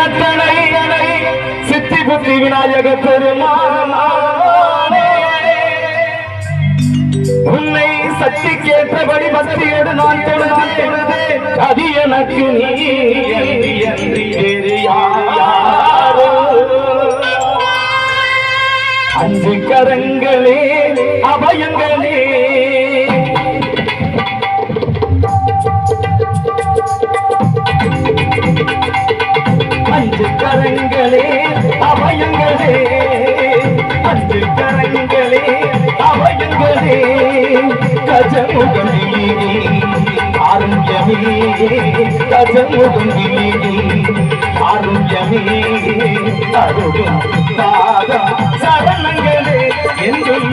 சித்தனை சித்தி புத்தி விநாயக பெருமானே. உன்னை சக்தி கேட்டபடி பக்தியோடு நான் தொழுது அது எனக்கு நீ அன்றி அன்றி அஞ்சு கரங்களே அபயங்களே கஜமுகமே ஆரோக்கியமே கஜமுகமே ஆரோக்கியமே அருளும் பாதம் சரணங்களே என்றும்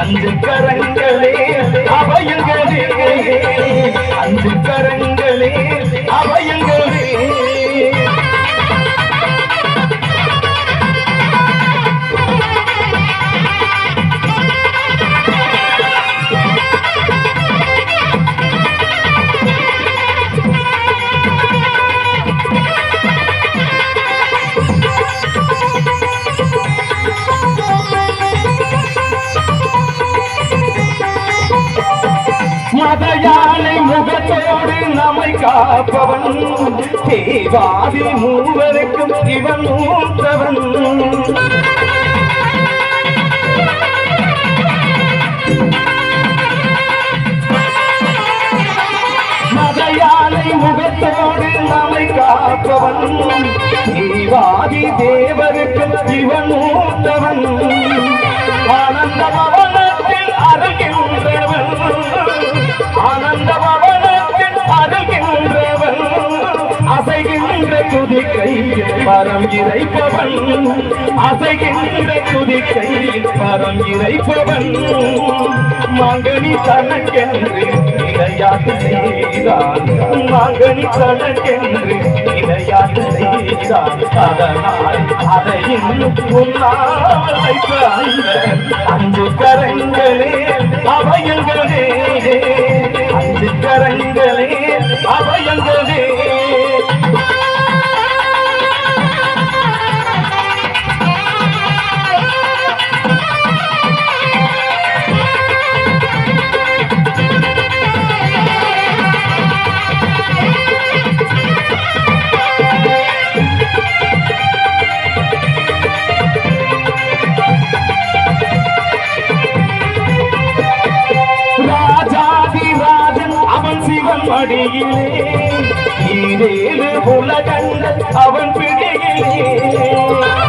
அஞ்சு கரங்களே அபயங்களே அஞ்சு கரங்களே அபயங்களே மத யானை முகத்தோடு நம்மை காப்பவன். தேவாதி மூவருக்கும் இவன் மூத்தவன். மத முகத்தோடு நம்மை காப்பவன். தேவாதி தேவருக்கும் இவன் மூத்தவன். அசைகின்ற துதிக்கை பரம் இறைப்பவன். அசைகின்ற துதிக்கை பரம் இறைப்பவன். மங்கனி தனக்கென்று விளையாட்டு செய்தான். மங்கனி தனக்கென்று விளையாட்டு அதனால் கரங்களே அபயங்களே சிவன் உலகங்கள் அவன் பிடியிலே.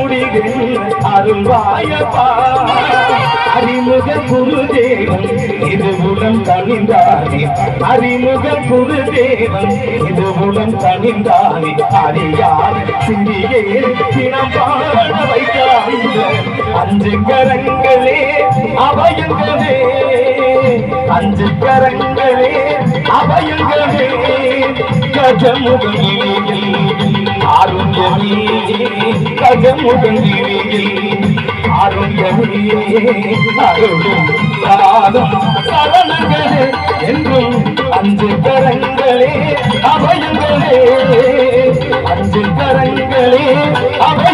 அடுத்தென்ன அருள்வாயப்பா. அறிமுக குருதேவன் இது உடம் தனிந்தானே அறிமுக குரு இது உடம் தனிந்தானே அறியார் சிறியே தினம் பாட வைத்தாங்க அஞ்சு கரங்களே அபயங்களே அஞ்சு கரங்களே அபயங்களே கஜமுகங்கிரியில் ஆரோக்கியமே கஜமுடங்கிலே ஆரோக்கியமே அருளும் சரணங்களே என்றும் அஞ்சு கரங்களே அபயங்களே அஞ்சு கரங்களே அபய